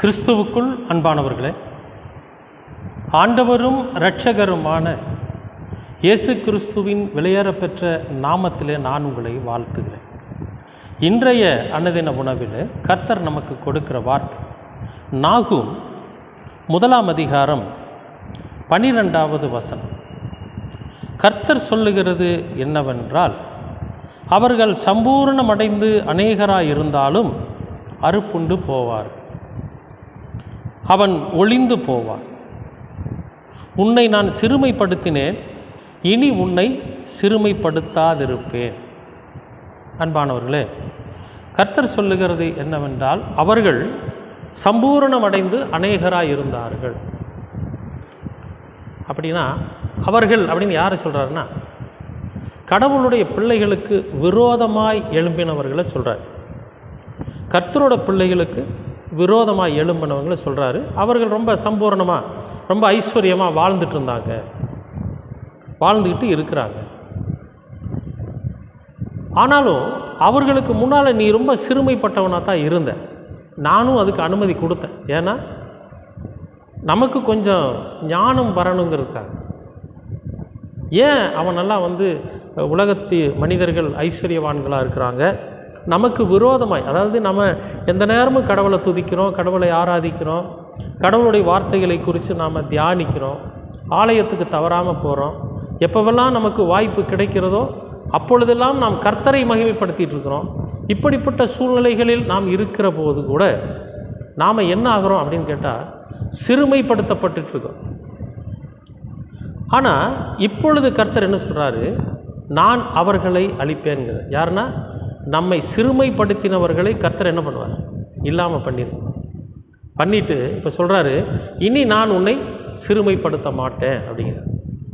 கிறிஸ்துவுக்குள் அன்பானவர்களே ஆண்டவரும் இரட்சகருமான இயேசு கிறிஸ்துவின் விலையேறப்பெற்ற நாமத்திலே நான் உங்களை வாழ்த்துகிறேன். இன்றைய அன்னதின உணவில் கர்த்தர் நமக்கு கொடுக்கிற வார்த்தை நாகும் முதலாம் அதிகாரம் பனிரெண்டாவது வசனம். கர்த்தர் சொல்லுகிறது என்னவென்றால் அவர்கள் சம்பூர்ணமடைந்து அநேகராக இருந்தாலும் அறுப்புண்டு போவார் அவன் ஒளிந்து போவான். உன்னை நான் சிறுமைப்படுத்தினேன் இனி உன்னை சிறுமைப்படுத்தாதிருப்பேன். அன்பானவர்களே கர்த்தர் சொல்லுகிறது என்னவென்றால் அவர்கள் சம்பூரணமடைந்து அநேகராக இருந்தார்கள். அப்படின்னா அவர்கள் அப்படின்னு யாரை சொல்கிறாருன்னா கடவுளுடைய பிள்ளைகளுக்கு விரோதமாய் எழும்பினவர்களை சொல்கிறார் கர்த்தரோட பிள்ளைகளுக்கு விரோதமாக எழும்பினவங்களை சொல்கிறாரு அவர்கள் ரொம்ப சம்பூர்ணமாக ரொம்ப ஐஸ்வர்யமாக வாழ்ந்துட்டு இருந்தாங்க. வாழ்ந்துக்கிட்டு இருக்கிறாங்க. ஆனாலும் அவர்களுக்கு முன்னால் நீ ரொம்ப சிறுமைப்பட்டவனாக தான் இருந்த. நானும் அதுக்கு அனுமதி கொடுத்தேன். ஏன்னா நமக்கு கொஞ்சம் ஞானம் வரணுங்கிறதுக்காக. ஏன் அவனெல்லாம் வந்து உலகத்து மனிதர்கள் ஐஸ்வர்யவான்களாக இருக்கிறாங்க? நமக்கு விரோதமாய் அதாவது நம்ம எந்த நேரமும் கடவுளை துதிக்கிறோம் கடவுளை ஆராதிக்கிறோம் கடவுளுடைய வார்த்தைகளை குறித்து நாம் தியானிக்கிறோம் ஆலயத்துக்கு தவறாமல் போகிறோம் எப்போவெல்லாம் நமக்கு வாய்ப்பு கிடைக்கிறதோ அப்பொழுதெல்லாம் நாம் கர்த்தரை மகிமைப்படுத்திகிட்டு இருக்கிறோம். இப்படிப்பட்ட சூழ்நிலைகளில் நாம் இருக்கிற போது கூட நாம் என்ன ஆகிறோம் அப்படின்னு கேட்டால் சிறுமைப்படுத்தப்பட்டுட்டு இருக்கோம். ஆனால் இப்பொழுது கர்த்தர் என்ன சொல்கிறாரு நான் அவர்களை அழிப்பேன்கிற யாருன்னா? நம்மை சிறுமைப்படுத்தினவர்களை கர்த்தர் என்ன பண்ணுவார்? இல்லாமல் பண்ணிடு பண்ணிட்டு இப்போ சொல்கிறாரு இனி நான் உன்னை சிறுமைப்படுத்த மாட்டேன் அப்படிங்கிற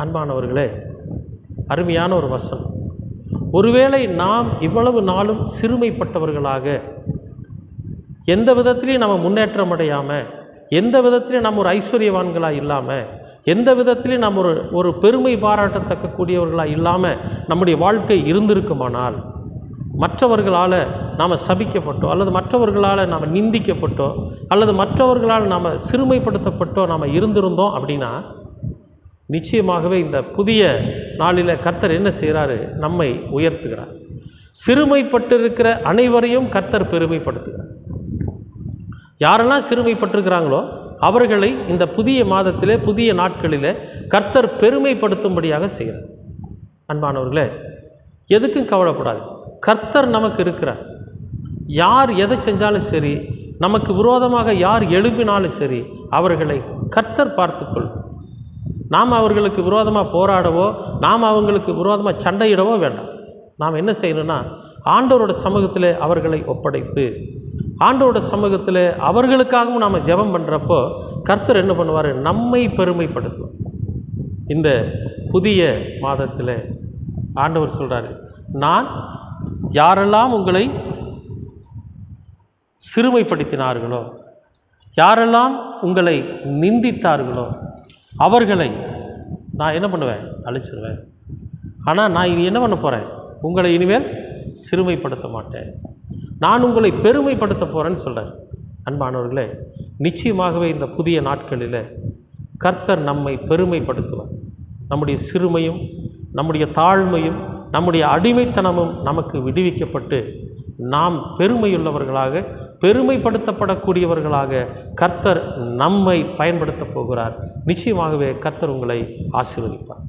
அன்பானவர்களே அருமையான ஒரு வசனம். ஒருவேளை நாம் இவ்வளவு நாளும் சிறுமைப்பட்டவர்களாக எந்த விதத்திலையும் நம்ம முன்னேற்றம் அடையாமல் எந்த விதத்திலையும் நம்ம ஒரு ஐஸ்வர்யவான்களாக இல்லாமல் எந்த விதத்திலையும் நம்ம ஒரு ஒரு பெருமை பாராட்டத்தக்கக்கூடியவர்களாக இல்லாமல் நம்முடைய வாழ்க்கை இருந்திருக்குமானால் மற்றவர்களால் நாம் சபிக்கப்பட்டோ அல்லது மற்றவர்களால் நாம் நிந்திக்கப்பட்டோ அல்லது மற்றவர்களால் நாம் சிறுமைப்படுத்தப்பட்டோ நாம் இருந்திருந்தோம் அப்படின்னா நிச்சயமாகவே இந்த புதிய நாளில் கர்த்தர் என்ன செய்கிறாரு நம்மை உயர்த்துகிறார். சிறுமைப்பட்டிருக்கிற அனைவரையும் கர்த்தர் பெருமைப்படுத்துகிறார். யாரெல்லாம் சிறுமைப்பட்டிருக்கிறாங்களோ அவர்களை இந்த புதிய மாதத்திலே புதிய நாட்களிலே கர்த்தர் பெருமைப்படுத்தும்படியாக செய்கிறார். அன்பானவர்களே எதுக்கும் கவலைப்படாது. கர்த்தர் நமக்கு இருக்கிறார். யார் எதை செஞ்சாலும் சரி நமக்கு விரோதமாக யார் எழுப்பினாலும் சரி அவர்களை கர்த்தர் பார்த்துக்கொள். நாம் அவர்களுக்கு விரோதமாக போராடவோ நாம் அவங்களுக்கு விரோதமாக சண்டையிடவோ வேண்டாம். நாம் என்ன செய்யணும்னா ஆண்டவரோட சமூகத்தில் அவர்களை ஒப்படைத்து ஆண்டவரோட சமூகத்தில் அவர்களுக்காகவும் நாம் ஜெபம் பண்ணுறப்போ கர்த்தர் என்ன பண்ணுவார்? நம்மை பெருமைப்படுத்துவார். இந்த புதிய மாதத்தில் ஆண்டவர் சொல்கிறாரு நான் யாரெல்லாம் உங்களை சிறுமைப்படுத்தினார்களோ யாரெல்லாம் உங்களை நிந்தித்தார்களோ அவர்களை நான் என்ன பண்ணுவேன்? அழிச்சிருவேன். ஆனால் நான் இனி என்ன பண்ண போகிறேன் உங்களை இனிமேல் சிறுமைப்படுத்த மாட்டேன். நான் உங்களை பெருமைப்படுத்த போகிறேன்னு சொல்கிறேன் அன்பானவர்களே நிச்சயமாகவே இந்த புதிய நாட்களில் கர்த்தர் நம்மை பெருமைப்படுத்துவார். நம்முடைய சிறுமையும் நம்முடைய தாழ்மையும் நம்முடைய அடிமைத்தனமும் நமக்கு விடுவிக்கப்பட்டு நாம் பெருமையுள்ளவர்களாக பெருமைப்படுத்தப்படக்கூடியவர்களாக கர்த்தர் நம்மை பயன்படுத்தப் போகிறார். நிச்சயமாகவே கர்த்தர் உங்களை ஆசீர்வதிப்பார்.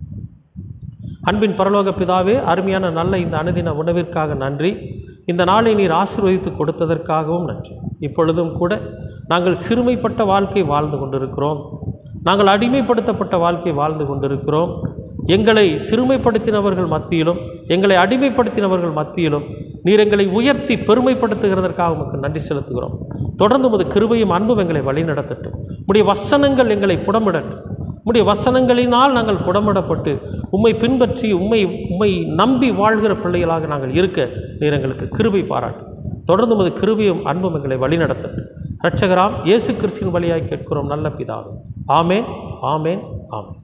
அன்பின் பரலோக பிதாவே அருமையான நல்ல இந்த அனுதின உணவிற்காக நன்றி. இந்த நாளை நீர் ஆசீர்வதித்து கொடுத்ததற்காகவும் நன்றி. இப்பொழுதும் கூட நாங்கள் சிறுமைப்பட்ட வாழ்க்கை வாழ்ந்து கொண்டிருக்கிறோம். நாங்கள் அடிமைப்படுத்தப்பட்ட வாழ்க்கை வாழ்ந்து கொண்டிருக்கிறோம். எங்களை சிறுமைப்படுத்தினவர்கள் மத்தியிலும் எங்களை அடிமைப்படுத்தினவர்கள் மத்தியிலும் நீர் எங்களை உயர்த்தி பெருமைப்படுத்துகிறதற்காக உமக்கு நன்றி செலுத்துகிறோம். தொடர்ந்து உமது கிருபையும் அன்பும் எங்களை வழிநடத்தட்டும். உடைய வசனங்கள் எங்களை புடமிடட்டும். உம்முடைய வசனங்களினால் நாங்கள் புடமிடப்பட்டு உம்மை பின்பற்றி உம்மை உம்மை நம்பி வாழ்கிற பிள்ளைகளாக நாங்கள் இருக்க நீர் எங்களுக்கு கிருபை பாராட்டும் தொடர்ந்து உமது கிருபையும் அன்பும் எங்களை வழிநடத்தட்டும். ரட்சகராம் இயேசு கிறிஸ்தின் வழியாய் கேட்கிறோம் நல்ல பிதாவே. ஆமேன் ஆமேன் ஆமேன்.